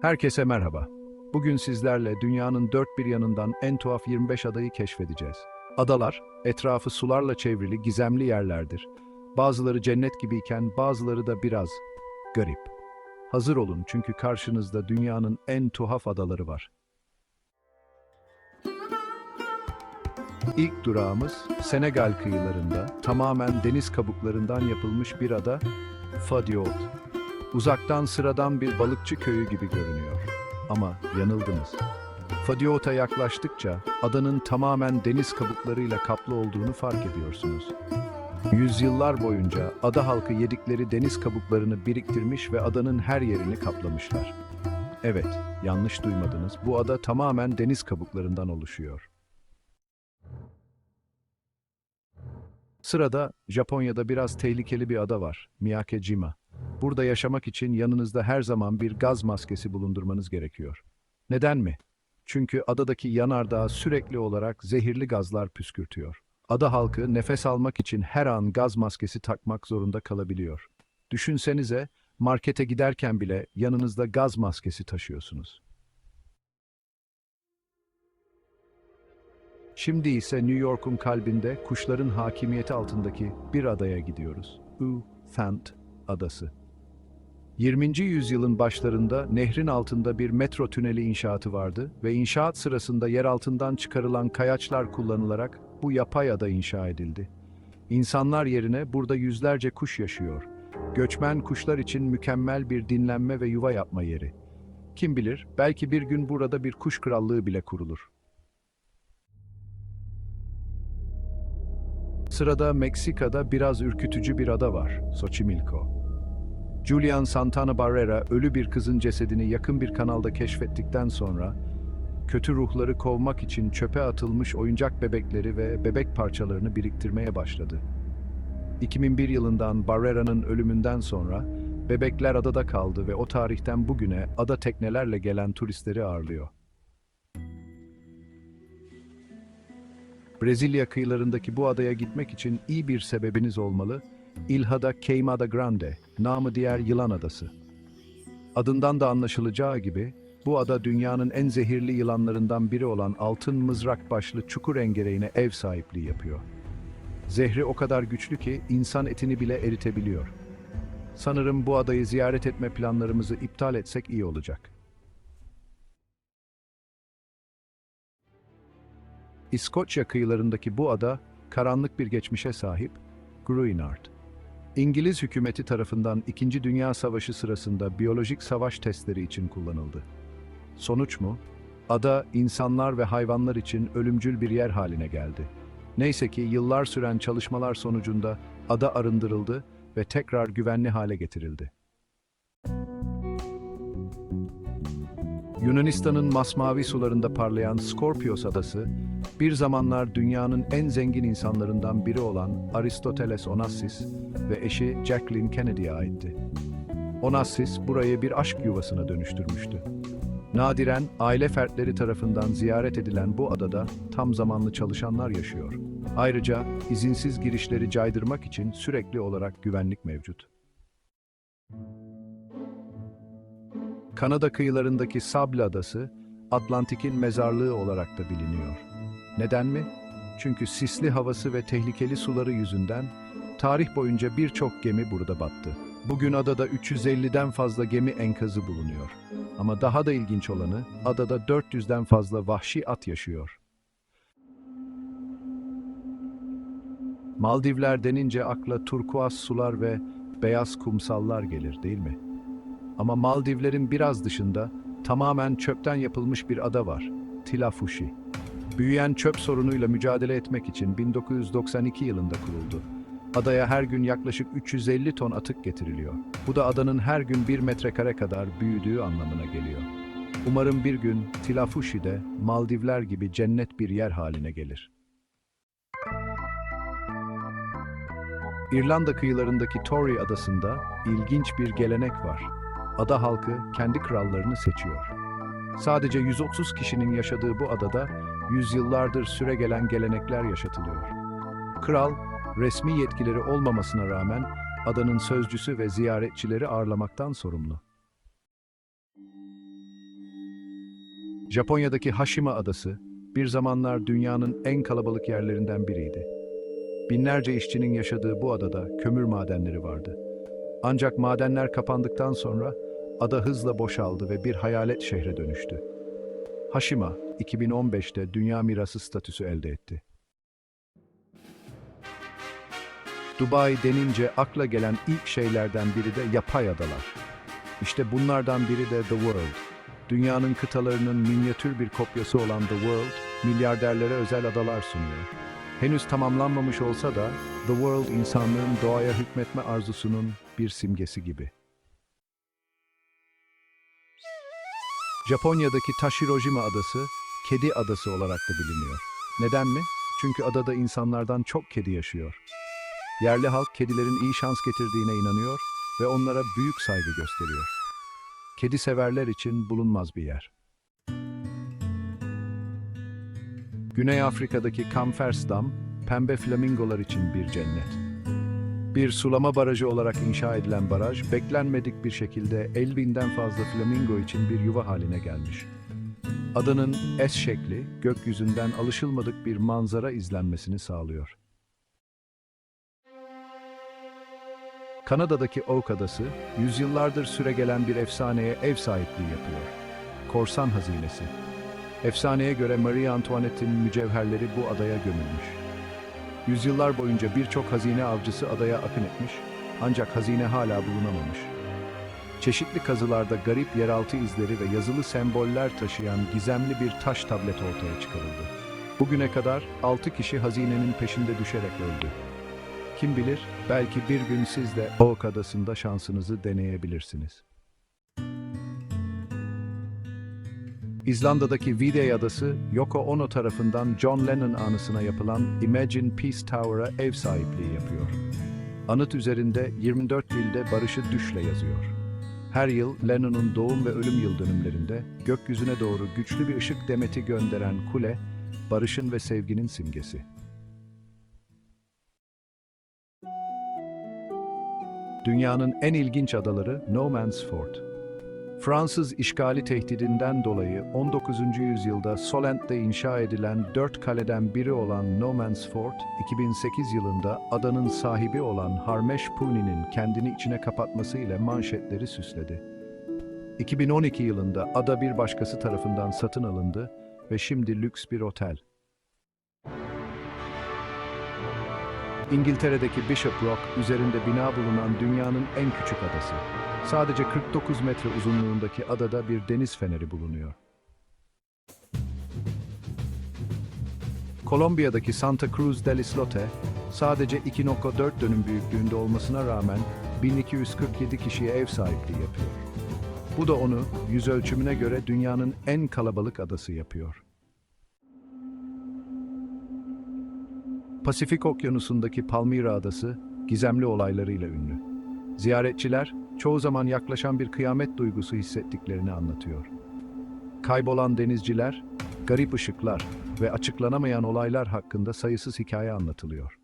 Herkese merhaba. Bugün sizlerle dünyanın dört bir yanından en tuhaf 25 adayı keşfedeceğiz. Adalar, etrafı sularla çevrili gizemli yerlerdir. Bazıları cennet gibiyken bazıları da biraz garip. Hazır olun çünkü karşınızda dünyanın en tuhaf adaları var. İlk durağımız Senegal kıyılarında tamamen deniz kabuklarından yapılmış bir ada, Fadiot. Uzaktan sıradan bir balıkçı köyü gibi görünüyor. Ama yanıldınız. Fadiot'a yaklaştıkça adanın tamamen deniz kabuklarıyla kaplı olduğunu fark ediyorsunuz. Yüzyıllar boyunca ada halkı yedikleri deniz kabuklarını biriktirmiş ve adanın her yerini kaplamışlar. Evet, yanlış duymadınız. Bu ada tamamen deniz kabuklarından oluşuyor. Sırada Japonya'da biraz tehlikeli bir ada var, Miyakejima. Burada yaşamak için yanınızda her zaman bir gaz maskesi bulundurmanız gerekiyor. Neden mi? Çünkü adadaki yanardağ sürekli olarak zehirli gazlar püskürtüyor. Ada halkı nefes almak için her an gaz maskesi takmak zorunda kalabiliyor. Düşünsenize, markete giderken bile yanınızda gaz maskesi taşıyorsunuz. Şimdi ise New York'un kalbinde kuşların hakimiyeti altındaki bir adaya gidiyoruz. Uthant Adası. 20. yüzyılın başlarında nehrin altında bir metro tüneli inşaatı vardı ve inşaat sırasında yer altından çıkarılan kayaçlar kullanılarak bu yapay ada inşa edildi. İnsanlar yerine burada yüzlerce kuş yaşıyor. Göçmen kuşlar için mükemmel bir dinlenme ve yuva yapma yeri. Kim bilir, belki bir gün burada bir kuş krallığı bile kurulur. Sırada Meksika'da biraz ürkütücü bir ada var, Xochimilco. Julian Santana Barrera ölü bir kızın cesedini yakın bir kanalda keşfettikten sonra kötü ruhları kovmak için çöpe atılmış oyuncak bebekleri ve bebek parçalarını biriktirmeye başladı. 2001 yılından Barrera'nın ölümünden sonra bebekler adada kaldı ve o tarihten bugüne ada teknelerle gelen turistleri ağırlıyor. Brezilya kıyılarındaki bu adaya gitmek için iyi bir sebebiniz olmalı. Ilhada Queimada Grande, namı diğer Yılan Adası. Adından da anlaşılacağı gibi, bu ada dünyanın en zehirli yılanlarından biri olan altın mızrak başlı çukur engereğine ev sahipliği yapıyor. Zehri o kadar güçlü ki insan etini bile eritebiliyor. Sanırım bu adayı ziyaret etme planlarımızı iptal etsek iyi olacak. İskoçya kıyılarındaki bu ada karanlık bir geçmişe sahip Gruinard. İngiliz hükümeti tarafından İkinci Dünya Savaşı sırasında biyolojik savaş testleri için kullanıldı. Sonuç mu? Ada insanlar ve hayvanlar için ölümcül bir yer haline geldi. Neyse ki yıllar süren çalışmalar sonucunda ada arındırıldı ve tekrar güvenli hale getirildi. Yunanistan'ın masmavi sularında parlayan Skorpios adası, bir zamanlar dünyanın en zengin insanlarından biri olan Aristoteles Onassis ve eşi Jacqueline Kennedy'ye aitti. Onassis burayı bir aşk yuvasına dönüştürmüştü. Nadiren aile fertleri tarafından ziyaret edilen bu adada tam zamanlı çalışanlar yaşıyor. Ayrıca izinsiz girişleri caydırmak için sürekli olarak güvenlik mevcut. Kanada kıyılarındaki Sable Adası, Atlantik'in mezarlığı olarak da biliniyor. Neden mi? Çünkü sisli havası ve tehlikeli suları yüzünden tarih boyunca birçok gemi burada battı. Bugün adada 350'den fazla gemi enkazı bulunuyor. Ama daha da ilginç olanı, adada 400'den fazla vahşi at yaşıyor. Maldivler denince akla turkuaz sular ve beyaz kumsallar gelir değil mi? Ama Maldivlerin biraz dışında tamamen çöpten yapılmış bir ada var, Tilafushi. Büyüyen çöp sorunuyla mücadele etmek için 1992 yılında kuruldu. Adaya her gün yaklaşık 350 ton atık getiriliyor. Bu da adanın her gün 1 metrekare kadar büyüdüğü anlamına geliyor. Umarım bir gün Tilafushi de Maldivler gibi cennet bir yer haline gelir. İrlanda kıyılarındaki Tory adasında ilginç bir gelenek var. Ada halkı kendi krallarını seçiyor. Sadece 130 kişinin yaşadığı bu adada yüzyıllardır süregelen gelenekler yaşatılıyor. Kral, resmi yetkileri olmamasına rağmen adanın sözcüsü ve ziyaretçileri ağırlamaktan sorumlu. Japonya'daki Hashima Adası, bir zamanlar dünyanın en kalabalık yerlerinden biriydi. Binlerce işçinin yaşadığı bu adada kömür madenleri vardı. Ancak madenler kapandıktan sonra ada hızla boşaldı ve bir hayalet şehre dönüştü. Hashima, 2015'te Dünya Mirası statüsü elde etti. Dubai denince akla gelen ilk şeylerden biri de yapay adalar. İşte bunlardan biri de The World. Dünyanın kıtalarının minyatür bir kopyası olan The World, milyarderlere özel adalar sunuyor. Henüz tamamlanmamış olsa da The World insanlığın doğaya hükmetme arzusunun bir simgesi gibi. Japonya'daki Tashirojima adası, kedi adası olarak da biliniyor. Neden mi? Çünkü adada insanlardan çok kedi yaşıyor. Yerli halk kedilerin iyi şans getirdiğine inanıyor ve onlara büyük saygı gösteriyor. Kedi severler için bulunmaz bir yer. Güney Afrika'daki Kamfers Dam, pembe flamingolar için bir cennet. Bir sulama barajı olarak inşa edilen baraj, beklenmedik bir şekilde 50 binden fazla flamingo için bir yuva haline gelmiş. Adanın S şekli, gökyüzünden alışılmadık bir manzara izlenmesini sağlıyor. Kanada'daki Oak Adası, yüzyıllardır süregelen bir efsaneye ev sahipliği yapıyor. Korsan Hazinesi. Efsaneye göre Marie Antoinette'in mücevherleri bu adaya gömülmüş. Yüzyıllar boyunca birçok hazine avcısı adaya akın etmiş, ancak hazine hala bulunamamış. Çeşitli kazılarda garip yeraltı izleri ve yazılı semboller taşıyan gizemli bir taş tablet ortaya çıkarıldı. Bugüne kadar 6 kişi hazinenin peşinde düşerek öldü. Kim bilir, belki bir gün siz de Oak Adası'nda şansınızı deneyebilirsiniz. İzlanda'daki Videy Adası, Yoko Ono tarafından John Lennon anısına yapılan Imagine Peace Tower'a ev sahipliği yapıyor. Anıt üzerinde 24 dilde barışı düşle yazıyor. Her yıl Lennon'un doğum ve ölüm yıl dönümlerinde gökyüzüne doğru güçlü bir ışık demeti gönderen kule, barışın ve sevginin simgesi. Dünyanın en ilginç adaları No Man's Fort. Fransız işgali tehdidinden dolayı 19. yüzyılda Solent'te inşa edilen dört kaleden biri olan No Man's Fort, 2008 yılında adanın sahibi olan Harmesh Puni'nin kendini içine kapatmasıyla manşetleri süsledi. 2012 yılında ada bir başkası tarafından satın alındı ve şimdi lüks bir otel. İngiltere'deki Bishop Rock üzerinde bina bulunan dünyanın en küçük adası. Sadece 49 metre uzunluğundaki adada bir deniz feneri bulunuyor. Kolombiya'daki Santa Cruz del Islote, sadece 2.4 dönüm büyüklüğünde olmasına rağmen 1247 kişiye ev sahipliği yapıyor. Bu da onu yüz ölçümüne göre dünyanın en kalabalık adası yapıyor. Pasifik Okyanusu'ndaki Palmyra Adası gizemli olaylarıyla ünlü. Ziyaretçiler çoğu zaman yaklaşan bir kıyamet duygusu hissettiklerini anlatıyor. Kaybolan denizciler, garip ışıklar ve açıklanamayan olaylar hakkında sayısız hikaye anlatılıyor.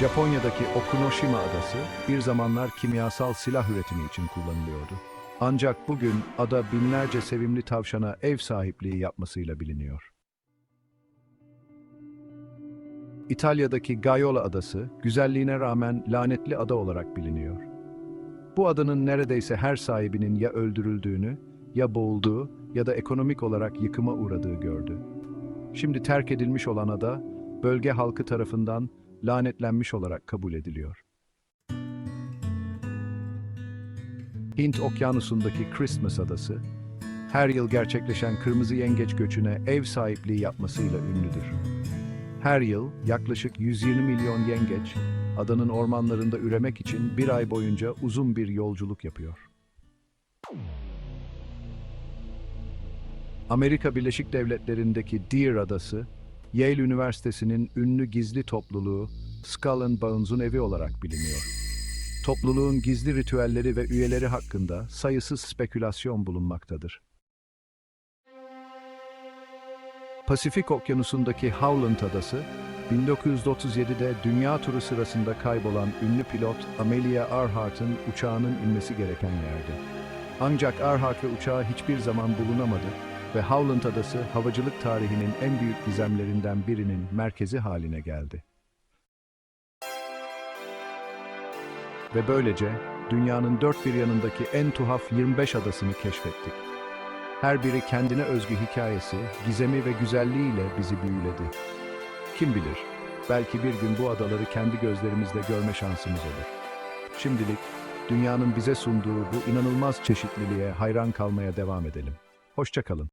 Japonya'daki Okunoshima Adası bir zamanlar kimyasal silah üretimi için kullanılıyordu. Ancak bugün ada binlerce sevimli tavşana ev sahipliği yapmasıyla biliniyor. İtalya'daki Gaiola Adası, güzelliğine rağmen lanetli ada olarak biliniyor. Bu adanın neredeyse her sahibinin ya öldürüldüğünü, ya boğulduğu ya da ekonomik olarak yıkıma uğradığı gördü. Şimdi terk edilmiş olan ada, bölge halkı tarafından lanetlenmiş olarak kabul ediliyor. Hint Okyanusu'ndaki Christmas Adası, her yıl gerçekleşen kırmızı yengeç göçüne ev sahipliği yapmasıyla ünlüdür. Her yıl yaklaşık 120 milyon yengeç adanın ormanlarında üremek için bir ay boyunca uzun bir yolculuk yapıyor. Amerika Birleşik Devletleri'ndeki Deer Adası, Yale Üniversitesi'nin ünlü gizli topluluğu Skull and Bones'un evi olarak biliniyor. Topluluğun gizli ritüelleri ve üyeleri hakkında sayısız spekülasyon bulunmaktadır. Pasifik Okyanusu'ndaki Howland Adası, 1937'de dünya turu sırasında kaybolan ünlü pilot Amelia Earhart'ın uçağının inmesi gereken yerdi. Ancak Arhaklı uçağı hiçbir zaman bulunamadı ve Howland Adası havacılık tarihinin en büyük gizemlerinden birinin merkezi haline geldi. Ve böylece dünyanın dört bir yanındaki en tuhaf 25 adasını keşfettik. Her biri kendine özgü hikayesi, gizemi ve güzelliğiyle bizi büyüledi. Kim bilir, belki bir gün bu adaları kendi gözlerimizle görme şansımız olur. Şimdilik dünyanın bize sunduğu bu inanılmaz çeşitliliğe hayran kalmaya devam edelim. Hoşça kalın.